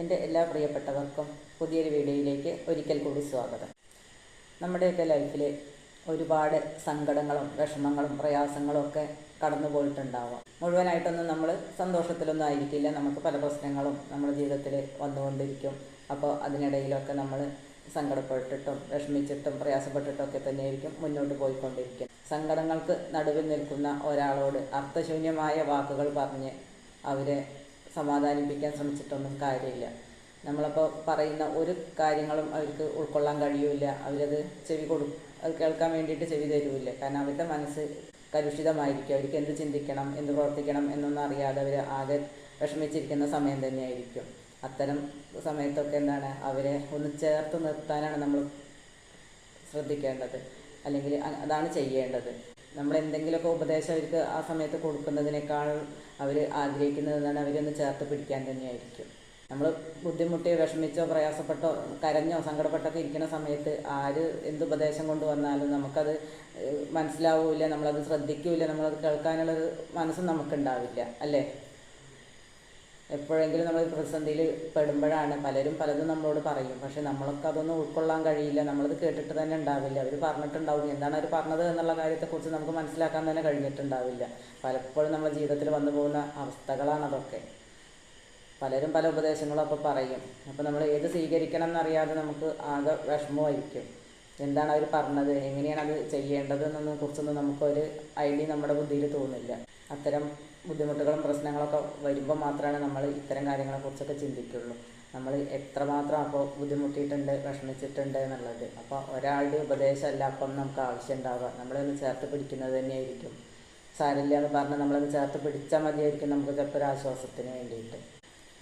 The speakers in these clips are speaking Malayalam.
എന്റെ എല്ലാ പ്രിയപ്പെട്ടവർക്കും പുതിയൊരു വീഡിയോയിലേക്ക് ഒരിക്കൽ കൂടി സ്വാഗതം. നമ്മുടെയൊക്കെ ലൈഫിൽ ഒരുപാട് സങ്കടങ്ങളും വിഷമങ്ങളും പ്രയാസങ്ങളും ഒക്കെ കടന്നു പോയിട്ടുണ്ടാവാം. മുഴുവനായിട്ടൊന്നും നമ്മൾ സന്തോഷത്തിലൊന്നും ആയിരിക്കില്ല. നമുക്ക് പല പ്രശ്നങ്ങളും നമ്മുടെ ജീവിതത്തിൽ വന്നുകൊണ്ടിരിക്കും. അപ്പോൾ അതിനിടയിലൊക്കെ നമ്മൾ സങ്കടപ്പെട്ടിട്ടും വിഷമിച്ചിട്ടും പ്രയാസപ്പെട്ടിട്ടും ഒക്കെ തന്നെയായിരിക്കും മുന്നോട്ട് പോയിക്കൊണ്ടിരിക്കും. സങ്കടങ്ങൾക്ക് നടുവിൽ നിൽക്കുന്ന ഒരാളോട് അർത്ഥശൂന്യമായ വാക്കുകൾ പറഞ്ഞ് അവരെ സമാധാനിപ്പിക്കാൻ ശ്രമിച്ചിട്ടൊന്നും കാര്യമില്ല. നമ്മളപ്പോൾ പറയുന്ന ഒരു കാര്യങ്ങളും അവർക്ക് ഉൾക്കൊള്ളാൻ കഴിയൂല അവരത് ചെവി കൊടു അത് കേൾക്കാൻ വേണ്ടിയിട്ട് ചെവി തരൂല്ല. കാരണം അവരുടെ മനസ്സ് കലുഷിതമായിരിക്കും. അവർക്ക് എന്ത് ചിന്തിക്കണം എന്ത് പ്രവർത്തിക്കണം എന്നൊന്നും അറിയാതെ അവർ ആകെ വിഷമിച്ചിരിക്കുന്ന സമയം തന്നെയായിരിക്കും. അത്തരം സമയത്തൊക്കെ എന്താണ് അവരെ ഒന്ന് ചേർത്ത് നിർത്താനാണ് നമ്മൾ ശ്രദ്ധിക്കേണ്ടത്. അല്ലെങ്കിൽ അതാണ് ചെയ്യേണ്ടത്. നമ്മൾ എന്തെങ്കിലുമൊക്കെ ഉപദേശം അവർക്ക് ആ സമയത്ത് കൊടുക്കുന്നതിനേക്കാൾ അവർ ആഗ്രഹിക്കുന്നത് എന്താണ് അവരൊന്ന് ചേർത്ത് പിടിക്കാൻ തന്നെയായിരിക്കും. നമ്മൾ ബുദ്ധിമുട്ടിയോ വിഷമിച്ചോ പ്രയാസപ്പെട്ടോ കരഞ്ഞോ സങ്കടപ്പെട്ടൊക്കെ ഇരിക്കുന്ന സമയത്ത് ആര് എന്ത് ഉപദേശം കൊണ്ടുവന്നാലും നമുക്കത് മനസ്സിലാവൂല നമ്മളത് ശ്രദ്ധിക്കൂല നമ്മളത് കേൾക്കാനുള്ളൊരു മനസ്സും നമുക്കുണ്ടാവില്ല അല്ലേ? എപ്പോഴെങ്കിലും നമ്മൾ പ്രതിസന്ധിയിൽ പെടുമ്പോഴാണ് പലരും പലതും നമ്മളോട് പറയും. പക്ഷേ നമ്മളൊക്കെ അതൊന്നും ഉൾക്കൊള്ളാൻ കഴിയില്ല. നമ്മളത് കേട്ടിട്ട് തന്നെ ഉണ്ടാവില്ല. അവർ പറഞ്ഞിട്ടുണ്ടാവും. എന്താണ് അവർ പറഞ്ഞത് എന്നുള്ള കാര്യത്തെക്കുറിച്ച് നമുക്ക് മനസ്സിലാക്കാൻ തന്നെ കഴിഞ്ഞിട്ടുണ്ടാവില്ല. പലപ്പോഴും നമ്മുടെ ജീവിതത്തിൽ വന്നു പോകുന്ന അവസ്ഥകളാണ് അതൊക്കെ. പലരും പല ഉപദേശങ്ങളും അപ്പോൾ പറയും. അപ്പോൾ നമ്മൾ ഏത് സ്വീകരിക്കണം എന്നറിയാതെ നമുക്ക് ആകെ വിഷമമായിരിക്കും. എന്താണ് അവർ പറഞ്ഞത്? എങ്ങനെയാണ് അത് ചെയ്യേണ്ടത് എന്നൊന്നും കുറിച്ചൊന്നും നമുക്കൊരു ഐഡിയ നമ്മുടെ ബുദ്ധിയിൽ തോന്നില്ല. അത്തരം ബുദ്ധിമുട്ടുകളും പ്രശ്നങ്ങളൊക്കെ വരുമ്പോൾ മാത്രമാണ് നമ്മൾ ഇത്തരം കാര്യങ്ങളെക്കുറിച്ചൊക്കെ ചിന്തിക്കുള്ളൂ. നമ്മൾ എത്രമാത്രം അപ്പോൾ ബുദ്ധിമുട്ടിയിട്ടുണ്ട് വിഷമിച്ചിട്ടുണ്ട് എന്നുള്ളത്. അപ്പോൾ ഒരാളുടെ ഉപദേശമല്ല അപ്പം നമുക്ക് ആവശ്യം ഉണ്ടാവുക നമ്മളൊന്ന് ചേർത്ത് പിടിക്കുന്നത് തന്നെയായിരിക്കും. സാരില്ല എന്ന് പറഞ്ഞ് നമ്മളൊന്ന് ചേർത്ത് പിടിച്ചാൽ മതിയായിരിക്കും നമുക്ക് ചിലപ്പോൾ ഒരു ആശ്വാസത്തിന് വേണ്ടിയിട്ട്.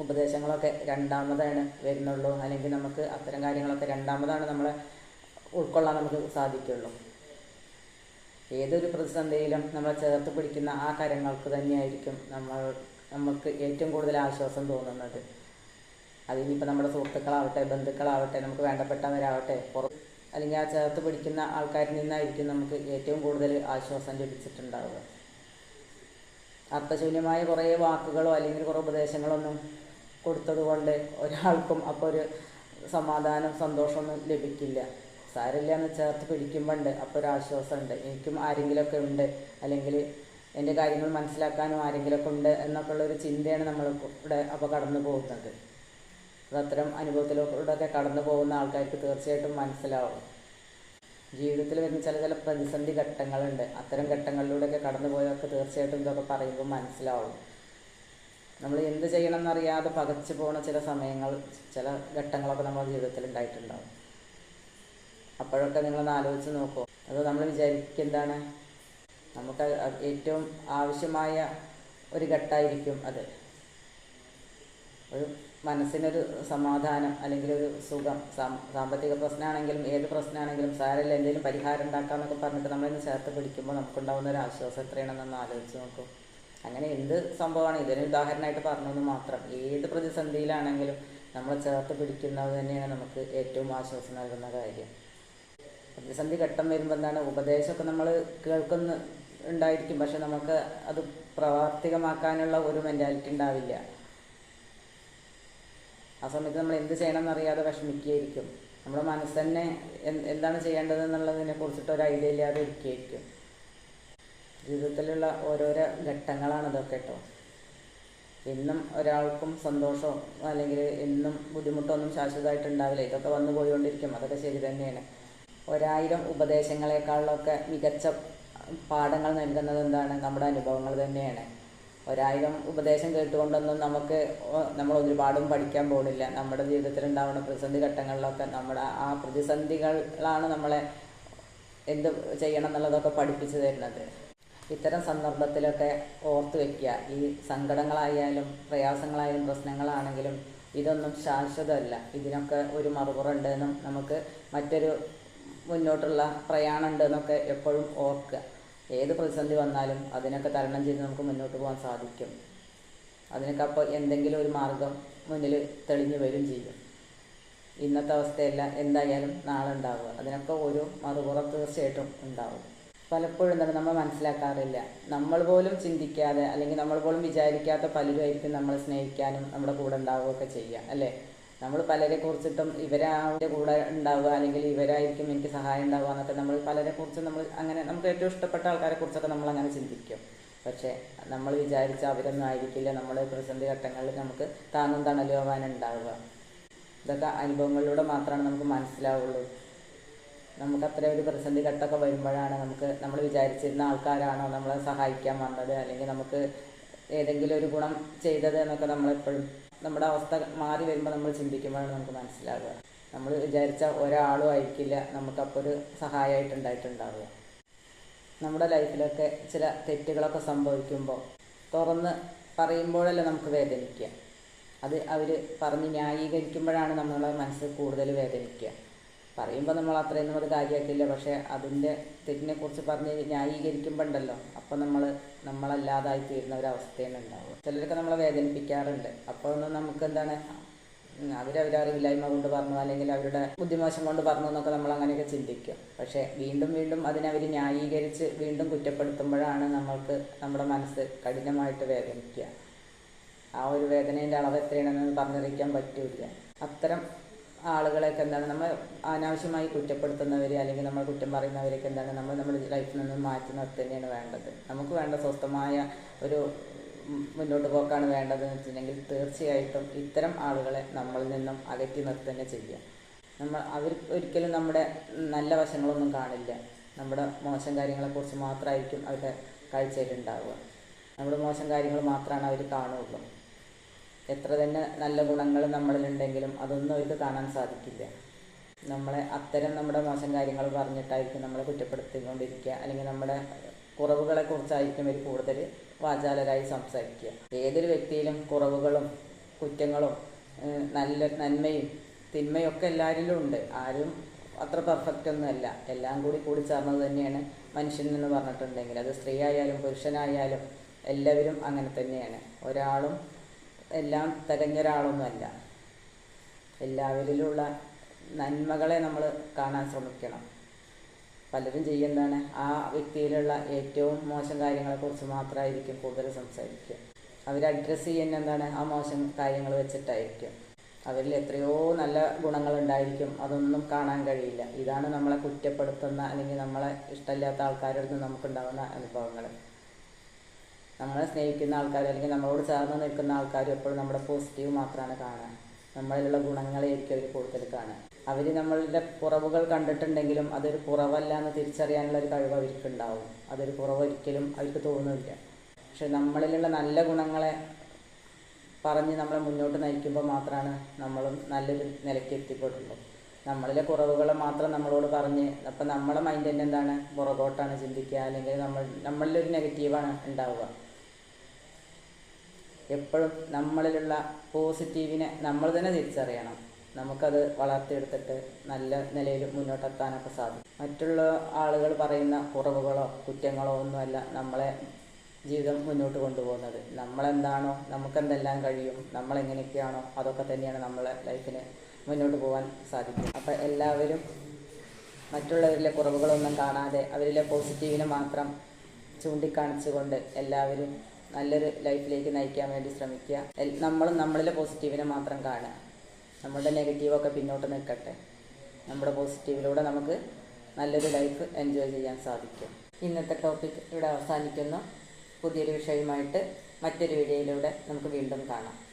ഉപദേശങ്ങളൊക്കെ രണ്ടാമതാണ് വരുന്നുള്ളൂ. അല്ലെങ്കിൽ നമുക്ക് അത്തരം കാര്യങ്ങളൊക്കെ രണ്ടാമതാണ് നമ്മളെ ഉൾക്കൊള്ളാൻ നമുക്ക് സാധിക്കുള്ളൂ. ഏതൊരു പ്രതിസന്ധിയിലും നമ്മൾ ചേർത്ത് പിടിക്കുന്ന ആ കരങ്ങൾക്ക് തന്നെയായിരിക്കും നമ്മൾ നമുക്ക് ഏറ്റവും കൂടുതൽ ആശ്വാസം തോന്നുന്നത്. അതിനിപ്പോൾ നമ്മുടെ സുഹൃത്തുക്കളാവട്ടെ ബന്ധുക്കളാവട്ടെ നമുക്ക് വേണ്ടപ്പെട്ടവരാവട്ടെ പുറത്ത് അല്ലെങ്കിൽ ആ ചേർത്ത് പിടിക്കുന്ന ആൾക്കാരിൽ നിന്നായിരിക്കും നമുക്ക് ഏറ്റവും കൂടുതൽ ആശ്വാസം ലഭിച്ചിട്ടുണ്ടാവുക. അർത്ഥശൂന്യമായ കുറേ വാക്കുകളോ അല്ലെങ്കിൽ കുറേ ഉപദേശങ്ങളൊന്നും കൊടുത്തതുകൊണ്ട് ഒരാൾക്കും അപ്പോൾ ഒരു സമാധാനം സന്തോഷമൊന്നും ലഭിക്കില്ല. സാരില്ല എന്ന് ചേർത്ത് പിടിക്കുമ്പോണ്ട്. അപ്പോൾ ഒരു ആശ്വാസമുണ്ട്. എനിക്കും ആരെങ്കിലുമൊക്കെ ഉണ്ട്. അല്ലെങ്കിൽ എന്റെ കാര്യങ്ങൾ മനസ്സിലാക്കാനും ആരെങ്കിലുമൊക്കെ ഉണ്ട് എന്നൊക്കെ ഉള്ള ഒരു ചിന്തയാണ് നമ്മൾ ഇവിടെ അപ്പോൾ കടന്നു പോകുന്നത്. അത് അത്തരം അനുഭവത്തിലൂടെയൊക്കെ കടന്നു പോകുന്ന ആൾക്കാർക്ക് തീർച്ചയായിട്ടും മനസ്സിലാവും. ജീവിതത്തിൽ വരുന്ന ചില ചില പ്രതിസന്ധി ഘട്ടങ്ങളുണ്ട്. അത്തരം ഘട്ടങ്ങളിലൂടെയൊക്കെ കടന്നു പോയവർക്ക് തീർച്ചയായിട്ടും ഇതൊക്കെ പറയുമ്പോൾ മനസ്സിലാവും. നമ്മൾ എന്ത് ചെയ്യണം എന്നറിയാതെ പകച്ചു പോണ ചില സമയങ്ങൾ ചില ഘട്ടങ്ങളൊക്കെ നമ്മുടെ ജീവിതത്തിൽ ഉണ്ടായിട്ടുണ്ടാവും. അപ്പോഴൊക്കെ നിങ്ങളൊന്ന് ആലോചിച്ച് നോക്കൂ. അത് നമ്മൾ വിചാരിക്കുക എന്താണ്? നമുക്ക് ഏറ്റവും ആവശ്യമായ ഒരു ഘട്ടമായിരിക്കും അത്. ഒരു മനസ്സിനൊരു സമാധാനം അല്ലെങ്കിൽ ഒരു സുഖം. സാമ്പത്തിക പ്രശ്നമാണെങ്കിലും ഏത് പ്രശ്നമാണെങ്കിലും സാരല്ല എന്തെങ്കിലും പരിഹാരം ഉണ്ടാക്കാമെന്നൊക്കെ പറഞ്ഞിട്ട് നമ്മളിന്ന് ചേർത്ത് പിടിക്കുമ്പോൾ നമുക്കുണ്ടാകുന്ന ഒരു ആശ്വാസം എത്രയാണെന്നൊന്ന് ആലോചിച്ച് നോക്കും. അങ്ങനെ എന്ത് സംഭവമാണ്? ഇതിന് ഉദാഹരണമായിട്ട് പറഞ്ഞതെന്ന് മാത്രം. ഏത് പ്രതിസന്ധിയിലാണെങ്കിലും നമ്മൾ ചേർത്ത് പിടിക്കുന്നത് തന്നെയാണ് നമുക്ക് ഏറ്റവും ആശ്വാസം നൽകുന്ന കാര്യം. പ്രതിസന്ധി ഘട്ടം വരുമ്പോൾ എന്താണ് ഉപദേശമൊക്കെ നമ്മൾ കേൾക്കുന്ന ഉണ്ടായിരിക്കും. പക്ഷെ നമുക്ക് അത് പ്രാവർത്തികമാക്കാനുള്ള ഒരു മെന്റാലിറ്റി ഉണ്ടാവില്ല. ആ സമയത്ത് നമ്മൾ എന്ത് ചെയ്യണം എന്നറിയാതെ വിഷമിക്കുകയായിരിക്കും. നമ്മുടെ മനസ്സ് തന്നെ എന്താണ് ചെയ്യേണ്ടത് എന്നുള്ളതിനെ കുറിച്ചിട്ട് ഒരു ഐഡിയ ഇല്ലാതെ ഇരിക്കുകയായിരിക്കും. ജീവിതത്തിലുള്ള ഓരോരോ ഘട്ടങ്ങളാണ് ഇതൊക്കെ കേട്ടോ. എന്നും ഒരാൾക്കും സന്തോഷവും അല്ലെങ്കിൽ എന്നും ബുദ്ധിമുട്ടൊന്നും ശാശ്വതമായിട്ട് ഉണ്ടാവില്ല. ഇതൊക്കെ വന്നു പോയിക്കൊണ്ടിരിക്കും. അതൊക്കെ ശരി തന്നെയാണ്. ഒരായിരം ഉപദേശങ്ങളെക്കാളൊക്കെ മികച്ച പാഠങ്ങൾ നൽകുന്നത് എന്താണ്? നമ്മുടെ അനുഭവങ്ങൾ തന്നെയാണ്. ഒരായിരം ഉപദേശം കേട്ടുകൊണ്ടൊന്നും നമുക്ക് നമ്മൾ ഒരുപാടും പഠിക്കാൻ പോകുന്നില്ല നമ്മുടെ ജീവിതത്തിൽ ഉണ്ടാവുന്ന പ്രതിസന്ധി ഘട്ടങ്ങളിലൊക്കെ നമ്മുടെ ആ പ്രതിസന്ധികളാണ് നമ്മളെ എന്ത് ചെയ്യണം എന്നുള്ളതൊക്കെ പഠിപ്പിച്ചു തരുന്നത്. ഇത്തരം സന്ദർഭത്തിലൊക്കെ ഓർത്ത് വയ്ക്കുക ഈ സങ്കടങ്ങളായാലും പ്രയാസങ്ങളായാലും പ്രശ്നങ്ങളാണെങ്കിലും ഇതൊന്നും ശാശ്വതമല്ല. ഇതിനൊക്കെ ഒരു മറുപുറമുണ്ട് ഉണ്ടെന്നും നമുക്ക് മറ്റൊരു മുന്നോട്ടുള്ള പ്രയാണം ഉണ്ട് എന്നൊക്കെ എപ്പോഴും ഓർക്കുക. ഏത് പ്രതിസന്ധി വന്നാലും അതിനൊക്കെ തരണം ചെയ്ത് നമുക്ക് മുന്നോട്ട് പോകാൻ സാധിക്കും. അതിനൊക്കെ അപ്പോൾ എന്തെങ്കിലും ഒരു മാർഗം മുന്നിൽ തെളിഞ്ഞു വരും ചെയ്യും. ഇന്നത്തെ അവസ്ഥയല്ല എന്തായാലും നാളെ ഉണ്ടാവുക. അതിനൊക്കെ ഒരു മറുപുറം തീർച്ചയായിട്ടും ഉണ്ടാവും. പലപ്പോഴും തന്നെ നമ്മൾ മനസ്സിലാക്കാറില്ല. നമ്മൾ പോലും ചിന്തിക്കാതെ അല്ലെങ്കിൽ നമ്മൾ പോലും വിചാരിക്കാത്ത പലരും ആയിരിക്കും നമ്മളെ സ്നേഹിക്കാനും നമ്മുടെ കൂടെ ഉണ്ടാവുകയൊക്കെ ചെയ്യുക അല്ലേ? നമ്മൾ പലരെ കുറിച്ചിട്ടും ഇവരാന്റെ കൂടെ ഉണ്ടാവുക അല്ലെങ്കിൽ ഇവരായിരിക്കും എനിക്ക് സഹായം ഉണ്ടാവുക എന്നൊക്കെ നമ്മൾ പലരെ കുറിച്ച് നമ്മൾ അങ്ങനെ നമുക്ക് ഏറ്റവും ഇഷ്ടപ്പെട്ട ആൾക്കാരെ കുറിച്ചൊക്കെ നമ്മൾ അങ്ങനെ ചിന്തിക്കും. പക്ഷേ നമ്മൾ വിചാരിച്ച അവരൊന്നും ആയിരിക്കില്ല. നമ്മൾ പ്രതിസന്ധി ഘട്ടങ്ങളിൽ നമുക്ക് താങ്ങും തണലുമാവാൻ ഉണ്ടാവുക. ഇതൊക്കെ അനുഭവങ്ങളിലൂടെ മാത്രമാണ് നമുക്ക് മനസ്സിലാവുള്ളൂ. നമുക്ക് അത്ര ഒരു പ്രതിസന്ധി ഘട്ടമൊക്കെ വരുമ്പോഴാണ് നമുക്ക് നമ്മൾ വിചാരിച്ചിരുന്ന ആൾക്കാരാണോ നമ്മളെ സഹായിക്കാൻ വന്നത് അല്ലെങ്കിൽ നമുക്ക് ഏതെങ്കിലും ഒരു ഗുണം ചെയ്തത് എന്നൊക്കെ നമ്മളെപ്പോഴും നമ്മുടെ അവസ്ഥ മാറി വരുമ്പോൾ നമ്മൾ ചിന്തിക്കുമ്പോഴാണ് നമുക്ക് മനസ്സിലാവുക. നമ്മൾ വിചാരിച്ച ഒരാളും ആയിരിക്കില്ല നമുക്കപ്പോൾ ഒരു സഹായമായിട്ടുണ്ടായിട്ടുണ്ടാവുക നമ്മുടെ ലൈഫിലൊക്കെ ചില തെറ്റുകളൊക്കെ സംഭവിക്കുമ്പോൾ തുറന്ന് പറയുമ്പോഴല്ല നമുക്ക് വേദനിക്കുക അത് അവർ പറഞ്ഞ് ന്യായീകരിക്കുമ്പോഴാണ് നമ്മളെ മനസ്സ് കൂടുതൽ വേദനിക്കുക പറയുമ്പോൾ നമ്മൾ അത്രയൊന്നും ഒരു കാര്യമാക്കില്ല പക്ഷേ അതിന്റെ തെറ്റിനെ കുറിച്ച് പറഞ്ഞ് ന്യായീകരിക്കുമ്പോൾ ഉണ്ടല്ലോ അപ്പോൾ നമ്മൾ നമ്മളല്ലാതായി തീരുന്ന ഒരു അവസ്ഥയാണ് ഉണ്ടാവുക ചിലരൊക്കെ നമ്മളെ വേദനിപ്പിക്കാറുണ്ട്. അപ്പോൾ ഒന്നും നമുക്ക് എന്താണ് അവരവരറിവില്ലായ്മ കൊണ്ട് പറഞ്ഞു അല്ലെങ്കിൽ അവരുടെ ബുദ്ധിമോശം കൊണ്ട് പറഞ്ഞു എന്നൊക്കെ നമ്മൾ അങ്ങനെയൊക്കെ ചിന്തിക്കും പക്ഷേ വീണ്ടും വീണ്ടും അതിനവർ ന്യായീകരിച്ച് വീണ്ടും കുറ്റപ്പെടുത്തുമ്പോഴാണ് നമ്മൾക്ക് നമ്മുടെ മനസ്സ് കഠിനമായിട്ട് വേദനിക്കുക. ആ ഒരു വേദനയുടെ അളവ് എത്രയാണെന്ന് പറഞ്ഞറിയിക്കാൻ പറ്റില്ല. അത്തരം ആളുകളെയൊക്കെ എന്താണ് നമ്മൾ അനാവശ്യമായി കുറ്റപ്പെടുത്തുന്നവർ അല്ലെങ്കിൽ നമ്മൾ കുറ്റം പറയുന്നവരൊക്കെ എന്താണ് നമ്മൾ നമ്മുടെ ലൈഫിൽ നിന്ന് മാറ്റി തന്നെയാണ് വേണ്ടത്. നമുക്ക് വേണ്ട സ്വസ്ഥമായ ഒരു മുന്നോട്ട് പോക്കാണ് വേണ്ടതെന്ന് വെച്ചിട്ടുണ്ടെങ്കിൽ തീർച്ചയായിട്ടും ഇത്തരം ആളുകളെ നമ്മളിൽ നിന്നും അകറ്റി നിർത്തുക തന്നെ ചെയ്യുക. നമ്മൾ അവർ ഒരിക്കലും നമ്മുടെ നല്ല വശങ്ങളൊന്നും കാണില്ല. നമ്മുടെ മോശം കാര്യങ്ങളെക്കുറിച്ച് മാത്രമായിരിക്കും അവരുടെ കാഴ്ചയിലുണ്ടാവുക നമ്മുടെ മോശം കാര്യങ്ങൾ മാത്രമാണ് അവർ കാണുള്ളൂ എത്ര തന്നെ നല്ല ഗുണങ്ങൾ നമ്മളിലുണ്ടെങ്കിലും അതൊന്നും അവർക്ക് കാണാൻ സാധിക്കില്ല. നമ്മളെ അത്തരം നമ്മുടെ മോശം കാര്യങ്ങൾ പറഞ്ഞിട്ടായിരിക്കും നമ്മളെ കുറ്റപ്പെടുത്തിക്കൊണ്ടിരിക്കുക. അല്ലെങ്കിൽ നമ്മുടെ കുറവുകളെ കുറിച്ചായിരിക്കും അവർ കൂടുതൽ വാചാലരായി സംസാരിക്കുക. ഏതൊരു വ്യക്തിയിലും കുറവുകളും കുറ്റങ്ങളും നല്ല നന്മയും തിന്മയും ഒക്കെ എല്ലാവരിലും ഉണ്ട്. ആരും അത്ര പെർഫെക്റ്റ് ഒന്നുമല്ല എല്ലാം കൂടി കൂടി ചേർന്നത് തന്നെയാണ് മനുഷ്യൻ എന്ന് പറഞ്ഞിട്ടുണ്ടെങ്കിൽ. അത് സ്ത്രീ ആയാലും പുരുഷനായാലും എല്ലാവരും അങ്ങനെ തന്നെയാണ്. ഒരാളും എല്ലാം തികഞ്ഞ ഒരാളൊന്നുമല്ല എല്ലാവരിലുള്ള നന്മകളെ നമ്മൾ കാണാൻ ശ്രമിക്കണം. പലരും ചെയ്യുന്നതാണ്. ആ വ്യക്തിയിലുള്ള ഏറ്റവും മോശം കാര്യങ്ങളെക്കുറിച്ച് മാത്രമായിരിക്കും കൂടുതൽ സംസാരിക്കുക. അവർ അഡ്രസ്സ് ചെയ്യുന്ന എന്താണ്? ആ മോശം കാര്യങ്ങൾ വെച്ചിട്ടായിരിക്കും. അവരിൽ എത്രയോ നല്ല ഗുണങ്ങളുണ്ടായിരിക്കും. അതൊന്നും കാണാൻ കഴിയില്ല. ഇതാണ് നമ്മളെ കുറ്റപ്പെടുത്തുന്ന അല്ലെങ്കിൽ നമ്മളെ ഇഷ്ടമില്ലാത്ത ആൾക്കാരുടെ അടുത്ത് നമുക്കുണ്ടാകുന്ന അനുഭവങ്ങൾ. നമ്മളെ സ്നേഹിക്കുന്ന ആൾക്കാർ അല്ലെങ്കിൽ നമ്മളോട് ചേർന്ന് നിൽക്കുന്ന ആൾക്കാരും എപ്പോഴും നമ്മുടെ പോസിറ്റീവ് മാത്രമാണ് കാണാൻ. നമ്മളിലുള്ള ഗുണങ്ങളായിരിക്കും അവർ കൂടുതൽ കാണുക. അവർ നമ്മളുടെ കുറവുകൾ കണ്ടിട്ടുണ്ടെങ്കിലും അതൊരു കുറവല്ല എന്ന് തിരിച്ചറിയാനുള്ള ഒരു കഴിവ് അവർക്കുണ്ടാവും അതൊരു കുറവ് ഒരിക്കലും അവർക്ക് തോന്നുന്നില്ല. പക്ഷെ നമ്മളിലുള്ള നല്ല ഗുണങ്ങളെ പറഞ്ഞ് നമ്മളെ മുന്നോട്ട് നയിക്കുമ്പോൾ മാത്രമാണ് നമ്മളും നല്ലൊരു നിലയ്ക്ക് എത്തിപ്പെട്ടുള്ളൂ നമ്മളിലെ കുറവുകൾ മാത്രം നമ്മളോട് പറഞ്ഞ് അപ്പം നമ്മളെ മൈൻഡ് തന്നെ എന്താണ്? പുറകോട്ടാണ് ചിന്തിക്കുക. അല്ലെങ്കിൽ നമ്മൾ നമ്മളിലൊരു നെഗറ്റീവാണ് ഉണ്ടാവുക. എപ്പോഴും നമ്മളിലുള്ള പോസിറ്റീവിനെ നമ്മൾ തന്നെ തിരിച്ചറിയണം. നമുക്കത് വളർത്തിയെടുത്തിട്ട് നല്ല നിലയിൽ മുന്നോട്ടെത്താനൊക്കെ സാധിക്കും. മറ്റുള്ള ആളുകൾ പറയുന്ന കുറവുകളോ കുറ്റങ്ങളോ ഒന്നുമല്ല നമ്മളെ ജീവിതം മുന്നോട്ട് കൊണ്ടുപോകുന്നത്. നമ്മളെന്താണോ നമുക്കെന്തെല്ലാം കഴിയും നമ്മളെങ്ങനെയൊക്കെയാണോ അതൊക്കെ തന്നെയാണ് നമ്മളെ ലൈഫിന് മുന്നോട്ട് പോകാൻ സാധിക്കും. അപ്പോൾ എല്ലാവരും മറ്റുള്ളവരിലെ കുറവുകളൊന്നും കാണാതെ അവരിലെ പോസിറ്റീവിനെ മാത്രം ചൂണ്ടിക്കാണിച്ചുകൊണ്ട് എല്ലാവരും നല്ലൊരു ലൈഫിലേക്ക് നയിക്കാൻ വേണ്ടി ശ്രമിക്കുക. നമ്മൾ നമ്മളും നമ്മളിലെ പോസിറ്റീവിനെ മാത്രം കാണുക. നമ്മളുടെ നെഗറ്റീവൊക്കെ പിന്നോട്ട് നിൽക്കട്ടെ. നമ്മുടെ പോസിറ്റീവിലൂടെ നമുക്ക് നല്ലൊരു ലൈഫ് എൻജോയ് ചെയ്യാൻ സാധിക്കും. ഇന്നത്തെ ടോപ്പിക് ഇവിടെ അവസാനിക്കുന്നു. പുതിയൊരു വിഷയവുമായിട്ട് മറ്റൊരു വീഡിയോയിലൂടെ നമുക്ക് വീണ്ടും കാണാം.